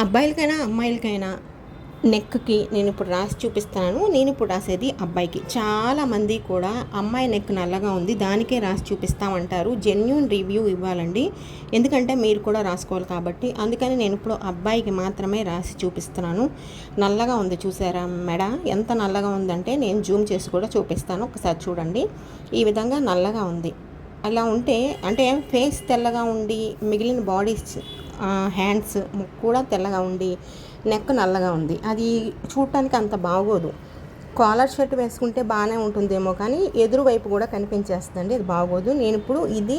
అబ్బాయిలకైనా అమ్మాయిలకైనా నెక్కి నేను ఇప్పుడు రాసి చూపిస్తాను నేను ఇప్పుడు రాసేది అబ్బాయికి. చాలామంది కూడా అమ్మాయి నెక్ నల్లగా ఉంది దానికే రాసి చూపిస్తామంటారు. జెన్యున్ రివ్యూ ఇవ్వాలండి. ఎందుకంటే మీరు కూడా రాసుకోవాలి కాబట్టి. అందుకని నేను ఇప్పుడు అబ్బాయికి మాత్రమే రాసి చూపిస్తున్నాను. నల్లగా ఉంది చూసారా మెడ? ఎంత నల్లగా ఉందంటే నేను జూమ్ చేసి కూడా చూపిస్తాను. ఒకసారి చూడండి. ఈ విధంగా నల్లగా ఉంది. అలా ఉంటే అంటే ఫేస్ తెల్లగా ఉండి మిగిలిన బాడీస్ హ్యాండ్స్ ముక్కు కూడా తెల్లగా ఉండి నెక్ నల్లగా ఉంది. అది చూడటానికి అంత బాగోదు. కాలర్ షర్ట్ వేసుకుంటే బాగానే ఉంటుందేమో కానీ ఎదురు వైపు కూడా కనిపించేస్తుందండి. అది బాగోదు. నేను ఇప్పుడు ఇది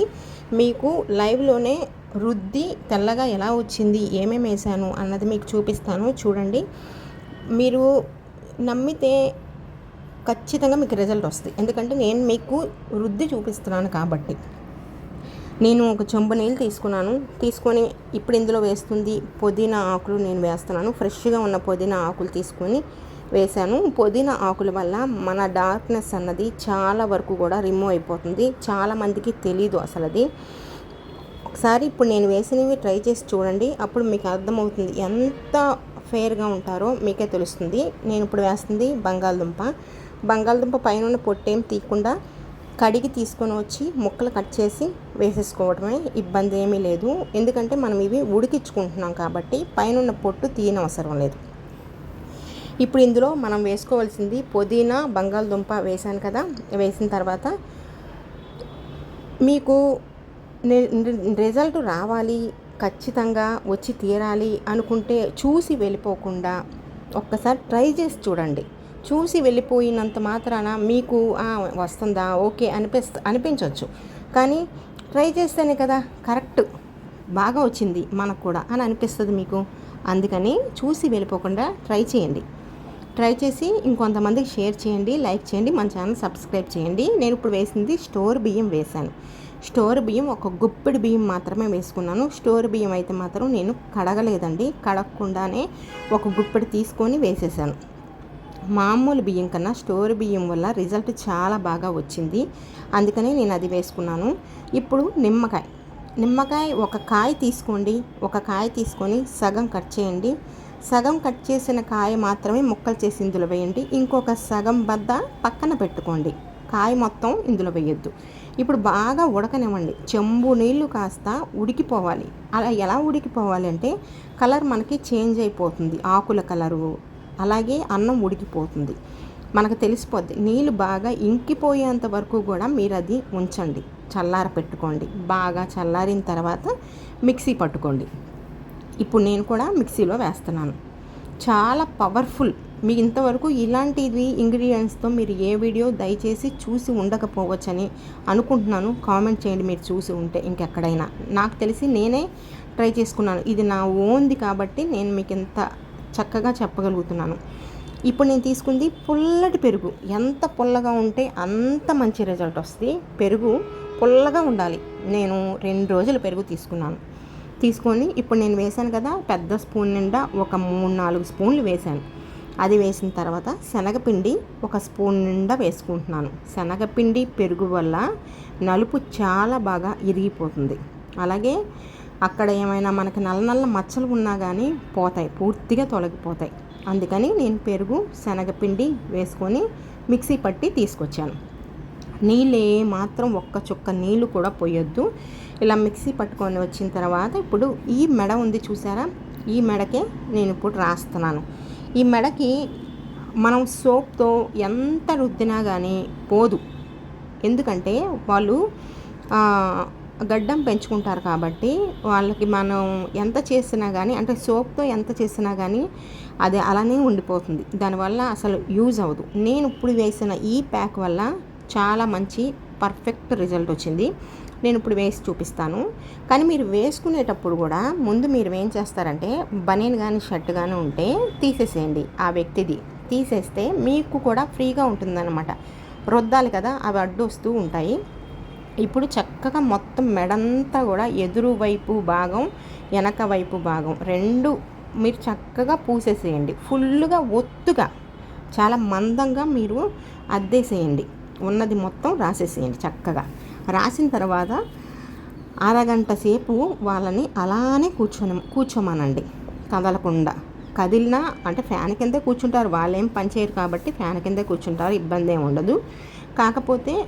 మీకు లైవ్లోనే రుద్ది తెల్లగా ఎలా వచ్చింది ఏమేమి వేసాను అన్నది మీకు చూపిస్తాను. చూడండి. మీరు నమ్మితే ఖచ్చితంగా మీకు రిజల్ట్ వస్తుంది ఎందుకంటే నేను మీకు రుద్ది చూపిస్తున్నాను కాబట్టి. నేను ఒక చెంబు నీళ్ళు తీసుకున్నాను. తీసుకొని ఇప్పుడు ఇందులో వేస్తుంది పుదీనా ఆకులు నేను వేస్తున్నాను. ఫ్రెష్గా ఉన్న పుదీనా ఆకులు తీసుకొని వేశాను. పుదీనా ఆకుల వల్ల మన డార్క్నెస్ అన్నది చాలా వరకు కూడా రిమూవ్ అయిపోతుంది. చాలామందికి తెలీదు అసలు అది. ఒకసారి ఇప్పుడు నేను వేసినవి ట్రై చేసి చూడండి. అప్పుడు మీకు అర్థమవుతుంది ఎంత ఫేర్గా ఉంటారో మీకే తెలుస్తుంది. నేను ఇప్పుడు వేస్తుంది బంగాళదుంప. బంగాళదుంప పైన ఉన్న పొట్టేం తీయకుండా కడిగి తీసుకొని వచ్చి ముక్కలు కట్ చేసి వేసేసుకోవడమే ఇబ్బంది ఏమీ లేదు. ఎందుకంటే మనం ఇవి ఉడికించుకుంటున్నాం కాబట్టి పైన ఉన్న పొట్టు తీయనవసరం లేదు. ఇప్పుడు ఇందులో మనం వేసుకోవాల్సింది పుదీనా బంగాళదుంప వేసాను కదా వేసిన తర్వాత మీకు రిజల్ట్ రావాలి ఖచ్చితంగా వచ్చి తీరాలి అనుకుంటే చూసి వెళ్ళిపోకుండా ఒక్కసారి ట్రై చేసి చూడండి. చూసి వెళ్ళిపోయినంత మాత్రాన మీకు వస్తుందా? ఓకే అనిపిస్త అనిపించవచ్చు కానీ ట్రై చేస్తేనే కదా కరెక్ట్. బాగా వచ్చింది మనకు కూడా అని అనిపిస్తుంది మీకు. అందుకని చూసి వెళ్ళిపోకుండా ట్రై చేయండి. ట్రై చేసి ఇంకొంతమందికి షేర్ చేయండి లైక్ చేయండి మన ఛానల్ సబ్స్క్రైబ్ చేయండి. నేను ఇప్పుడు వేసింది స్టోర్ బియ్యం వేశాను స్టోర్ బియ్యం ఒక గుప్పిడి బియ్యం మాత్రమే వేసుకున్నాను. స్టోర్ బియ్యం అయితే మాత్రం నేను కడగలేదండి. కడగకుండానే ఒక గుప్పిడి తీసుకొని వేసేసాను. మామూలు బియ్యం కన్నా స్టోర్ బియ్యం వల్ల రిజల్ట్ చాలా బాగా వచ్చింది. అందుకనే నేను అది వేసుకున్నాను. ఇప్పుడు నిమ్మకాయ. నిమ్మకాయ ఒక కాయ తీసుకోండి. ఒక కాయ తీసుకొని సగం కట్ చేయండి. సగం కట్ చేసిన కాయ మాత్రమే ముక్కలు చేసి ఇందులో వేయండి. ఇంకొక సగం బద్ద పక్కన పెట్టుకోండి. కాయ మొత్తం ఇందులో వేయొద్దు. ఇప్పుడు బాగా ఉడకనివ్వండి. చెంబు నీళ్ళు కాస్త ఉడికిపోవాలి. అలా ఎలా ఉడికిపోవాలి అంటే కలర్ మనకి చేంజ్ అయిపోతుంది. ఆకుల కలరు అలాగే అన్నం ఉడికిపోతుంది. మనకు తెలిసిపోద్ది నీళ్ళు బాగా ఇంకిపోయేంత వరకు కూడా మీరు అది ఉంచండి చల్లార పెట్టుకోండి. బాగా చల్లారిన తర్వాత మిక్సీ పట్టుకోండి. ఇప్పుడు నేను కూడా మిక్సీలో వేస్తున్నాను. చాలా పవర్ఫుల్. మీకు ఇంతవరకు ఇలాంటివి ఇంగ్రీడియంట్స్తో మీరు ఏ వీడియో దయచేసి చూసి ఉండకపోవచ్చని అనుకుంటున్నాను. కామెంట్ చేయండి మీరు చూసి ఉంటే ఇంకెక్కడైనా. నాకు తెలిసి నేనే ట్రై చేసుకున్నాను. ఇది నా ఓన్ది కాబట్టి నేను మీకు ఇంత చక్కగా చెప్పగలుగుతున్నాను. ఇప్పుడు నేను తీసుకుంది పుల్లటి పెరుగు. ఎంత పుల్లగా ఉంటే అంత మంచి రిజల్ట్ వస్తుంది. పెరుగు పుల్లగా ఉండాలి. నేను రెండు రోజులు పెరుగు తీసుకున్నాను. తీసుకొని ఇప్పుడు నేను వేసాను కదా పెద్ద స్పూన్ నిండా ఒక మూడు నాలుగు స్పూన్లు వేసాను అది వేసిన తర్వాత శనగపిండి ఒక స్పూన్ నిండా వేసుకుంటున్నాను. శనగపిండి పెరుగు వల్ల నలుపు చాలా బాగా ఇరిగిపోతుంది. అలాగే అక్కడ ఏమైనా మనకి నల్ల నల్ల మచ్చలు ఉన్నా కానీ పోతాయి పూర్తిగా తొలగిపోతాయి. అందుకని నేను పెరుగు శనగపిండి వేసుకొని మిక్సీ పట్టి తీసుకొచ్చాను. నీళ్ళు మాత్రం ఒక్క చుక్క నీళ్ళు కూడా పోయొద్దు. ఇలా మిక్సీ పట్టుకొని వచ్చిన తర్వాత ఇప్పుడు ఈ మెడ ఉంది చూసారా? ఈ మెడకే నేను ఇప్పుడు రాస్తున్నాను. ఈ మెడకి మనం సోప్తో ఎంత రుద్దినా కానీ పోదు. ఎందుకంటే వాళ్ళు గడ్డం పెంచుకుంటారు కాబట్టి వాళ్ళకి మనం ఎంత చేసినా కానీ అంటే సోప్తో ఎంత చేసినా కానీ అది అలానే ఉండిపోతుంది. దానివల్ల అసలు యూజ్ అవ్వదు. నేను ఇప్పుడు వేసిన ఈ ప్యాక్ వల్ల చాలా మంచి పర్ఫెక్ట్ రిజల్ట్ వచ్చింది. నేను ఇప్పుడు వేసి చూపిస్తాను. కానీ మీరు వేసుకునేటప్పుడు కూడా ముందు మీరు ఏం చేస్తారంటే బనీన్ కానీ షర్ట్ కానీ ఉంటే తీసేసేయండి ఆ వ్యక్తిది. తీసేస్తే మీకు కూడా ఫ్రీగా ఉంటుందన్నమాట. రుద్దాలి కదా అవి అడ్డు వస్తూ ఉంటాయి. ఇప్పుడు చక్కగా మొత్తం మెడంతా కూడా ఎదురు వైపు భాగం వెనక వైపు భాగం రెండు మీరు చక్కగా పూసేసేయండి. ఫుల్గా ఒత్తుగా చాలా మందంగా మీరు అద్దేసేయండి. ఉన్నది మొత్తం రాసేసేయండి చక్కగా. రాసిన తర్వాత అరగంట సేపు వాళ్ళని అలానే కూర్చొని కూర్చోమనండి. కదలకుండా. కదిలినా అంటే ఫ్యాన్ కిందే కూర్చుంటారు. వాళ్ళేం పని చేయరు కాబట్టి ఫ్యాన్ కిందే కూర్చుంటారు. ఇబ్బంది ఏమి ఉండదు. కాకపోతే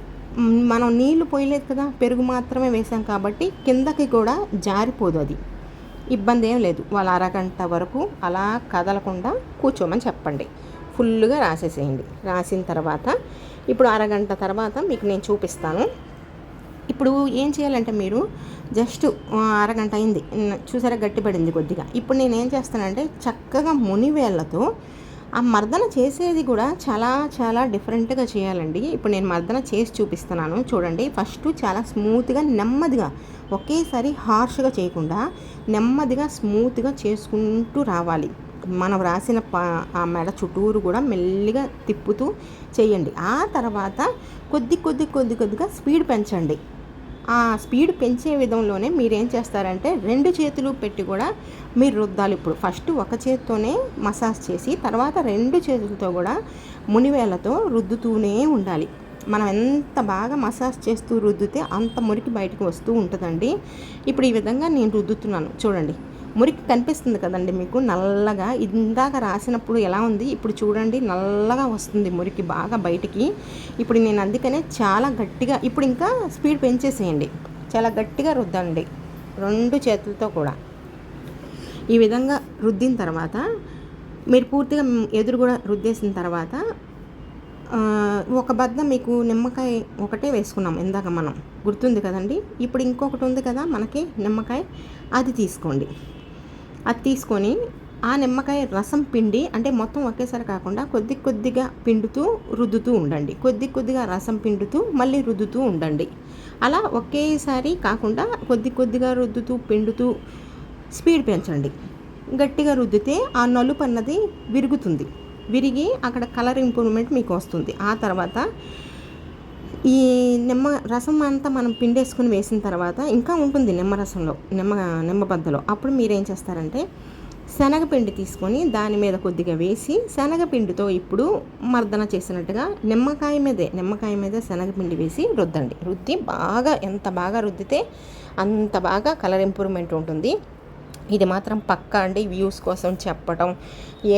మనం నీళ్ళు పోయలేదు కదా పెరుగు మాత్రమే వేసాం కాబట్టి కిందకి కూడా జారిపోదు అది. ఇబ్బంది ఏం లేదు. వాళ్ళ అరగంట వరకు అలా కదలకుండా కూర్చోమని చెప్పండి. ఫుల్గా రాసేసేయండి. రాసిన తర్వాత ఇప్పుడు అరగంట తర్వాత మీకు నేను చూపిస్తాను. ఇప్పుడు ఏం చేయాలంటే మీరు జస్ట్ అరగంట అయింది. చూసారా గట్టిపడింది కొద్దిగా. ఇప్పుడు నేను ఏం చేస్తానంటే చక్కగా మునివేళ్ళతో ఆ మర్దన చేసేది కూడా చాలా చాలా డిఫరెంట్గా చేయాలండి. ఇప్పుడు నేను మర్దన చేసి చూపిస్తున్నాను. చూడండి ఫస్ట్ చాలా స్మూత్గా నెమ్మదిగా ఒకేసారి హార్ష్గా చేయకుండా నెమ్మదిగా స్మూత్గా చేసుకుంటూ రావాలి. మనం రాసిన ఆ మెడ చుట్టూరు కూడా మెల్లిగా తిప్పుతూ చేయండి. ఆ తర్వాత కొద్ది కొద్ది కొద్ది కొద్దిగా స్పీడ్ పెంచండి. ఆ స్పీడ్ పెంచే విధంలోనే మీరేం చేస్తారంటే రెండు చేతులు పెట్టి కూడా మీరు రుద్దాలి. ఇప్పుడు ఫస్ట్ ఒక చేతితోనే మసాజ్ చేసి తర్వాత రెండు చేతులతో కూడా మునివేళ్ళతో రుద్దుతూనే ఉండాలి. మనం ఎంత బాగా మసాజ్ చేస్తూ రుద్దితే అంత మురికి బయటకు వస్తూ ఉంటుందండి. ఇప్పుడు ఈ విధంగా నేను రుద్దుతున్నాను. చూడండి. మురికి కనిపిస్తుంది కదండి మీకు నల్లగా. ఇందాక రాసినప్పుడు ఎలా ఉంది ఇప్పుడు చూడండి నల్లగా వస్తుంది మురికి బాగా బయటికి. ఇప్పుడు నేను అందుకనే చాలా గట్టిగా ఇప్పుడు ఇంకా స్పీడ్ పెంచేసేయండి. చాలా గట్టిగా రుద్దండి రెండు చేతులతో కూడా. ఈ విధంగా రుద్దిన తర్వాత మీరు పూర్తిగా ఎదురు కూడా రుద్దేసిన తర్వాత ఒక బద్ద మీకు నిమ్మకాయ ఒకటే వేసుకున్నాం ఇందాక మనం. గుర్తుంది కదండి? ఇప్పుడు ఇంకొకటి ఉంది కదా మనకి నిమ్మకాయ అది తీసుకోండి. అది తీసుకొని ఆ నిమ్మకాయ రసం పిండి అంటే మొత్తం ఒకేసారి కాకుండా కొద్ది కొద్దిగా పిండుతూ రుద్దుతూ ఉండండి. కొద్ది కొద్దిగా రసం పిండుతూ మళ్ళీ రుద్దుతూ ఉండండి. అలా ఒకేసారి కాకుండా కొద్ది కొద్దిగా రుద్దుతూ పిండుతూ స్పీడ్ పెంచండి. గట్టిగా రుద్దితే ఆ నలుపు అన్నది విరుగుతుంది. విరిగి అక్కడ కలర్ ఇంప్రూవ్మెంట్ మీకు వస్తుంది. ఆ తర్వాత ఈ నిమ్మ రసం అంతా మనం పిండేసుకుని వేసిన తర్వాత ఇంకా ఉంటుంది నిమ్మరసంలో నిమ్మ నిమ్మబద్దలో అప్పుడు మీరేం చేస్తారంటే శనగపిండి తీసుకొని దాని మీద కొద్దిగా వేసి శనగపిండితో ఇప్పుడు మర్దన చేసినట్టుగా నిమ్మకాయ మీదే నిమ్మకాయ మీదే శనగపిండి వేసి రుద్దండి. రుద్ది బాగా ఎంత బాగా రుద్దితే అంత బాగా కలర్ ఇంప్రూవ్మెంట్ ఉంటుంది. ఇది మాత్రం పక్కా అండి వ్యూస్ కోసం చెప్పటం.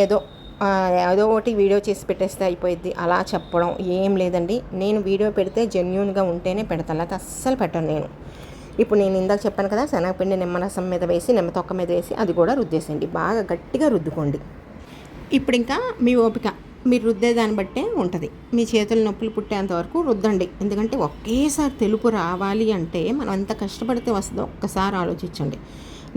ఏదో ఏదో ఒకటి వీడియో చేసి పెట్టేస్తే అయిపోయింది అలా చెప్పడం ఏం లేదండి. నేను వీడియో పెడితే జెన్యున్గా ఉంటేనే పెడతాను లేకపోతే అస్సలు పెట్టను నేను. ఇప్పుడు నేను ఇందాక చెప్పాను కదా శనగపిండి నిమ్మరసం మీద వేసి నిమ్మ తొక్క మీద వేసి అది కూడా రుద్దేసేయండి. బాగా గట్టిగా రుద్దుకోండి. ఇప్పుడు ఇంకా మీ ఓపిక. మీరు రుద్దే దాన్ని బట్టే ఉంటుంది. మీ చేతులు నొప్పులు పుట్టేంత వరకు రుద్దండి. ఎందుకంటే ఒకేసారి తెలుపు రావాలి అంటే మనం ఎంత కష్టపడితే వస్తుందో ఒక్కసారి ఆలోచించండి.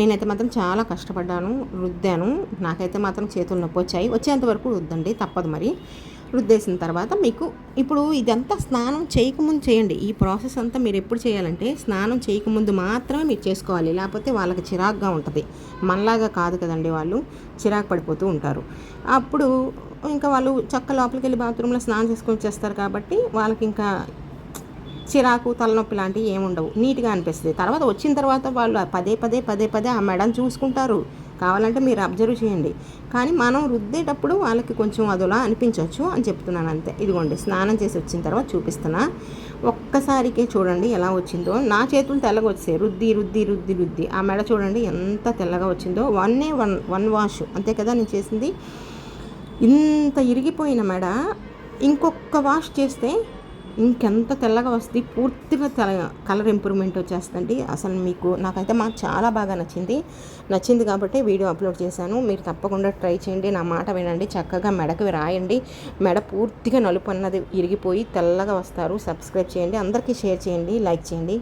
నేనైతే మాత్రం చాలా కష్టపడ్డాను రుద్దాను. నాకైతే మాత్రం చేతులు నొప్పి వచ్చాయి. వచ్చేంత వరకు రుద్దండి తప్పదు మరి. రుద్దేసిన తర్వాత మీకు ఇప్పుడు ఇదంతా స్నానం చేయకముందు చేయండి. ఈ ప్రాసెస్ అంతా మీరు ఎప్పుడు చేయాలంటే స్నానం చేయకముందు మాత్రమే మీరు చేసుకోవాలి. లేకపోతే వాళ్ళకి చిరాగ్గా ఉంటుంది. మనలాగా కాదు కదండి వాళ్ళు. చిరాకు పడిపోతూ ఉంటారు. అప్పుడు ఇంకా వాళ్ళు చక్క లోపలికి వెళ్ళి బాత్రూంలో స్నానం చేసుకొని వచ్చేస్తారు కాబట్టి వాళ్ళకి ఇంకా చిరాకు తలనొప్పి లాంటివి ఏముండవు నీట్గా అనిపిస్తుంది. తర్వాత వచ్చిన తర్వాత వాళ్ళు పదే పదే పదే పదే ఆ మెడను చూసుకుంటారు. కావాలంటే మీరు అబ్జర్వ్ చేయండి. కానీ మనం రుద్దేటప్పుడు వాళ్ళకి కొంచెం అదోలా అనిపించవచ్చు అని చెప్తున్నాను అంతే. ఇదిగోండి స్నానం చేసి వచ్చిన తర్వాత చూపిస్తున్నా. ఒక్కసారికే చూడండి ఎలా వచ్చిందో. నా చేతులు తెల్లగా వచ్చాయి రుద్ది రుద్ది రుద్ది రుద్ది. ఆ మెడ చూడండి ఎంత తెల్లగా వచ్చిందో. వన్నే వన్ వన్ వాష్. అంతే కదా నేను చేసింది. ఇంత ఇరిగిపోయిన మెడ. ఇంకొక వాష్ చేస్తే ఇంకెంత తెల్లగా వస్తుంది పూర్తిగా తెల్ల కలర్ ఇంప్రూవ్మెంట్ వచ్చేస్తుంది అసలు మీకు నాకైతే మాకు చాలా బాగా నచ్చింది. నచ్చింది కాబట్టి వీడియో అప్లోడ్ చేశాను. మీరు తప్పకుండా ట్రై చేయండి. నా మాట వినండి. చక్కగా మెడకు రాయండి. మెడ పూర్తిగా నలుపు అన్నది ఇరిగిపోయి తెల్లగా వస్తారు. సబ్స్క్రైబ్ చేయండి. అందరికీ షేర్ చేయండి. లైక్ చేయండి.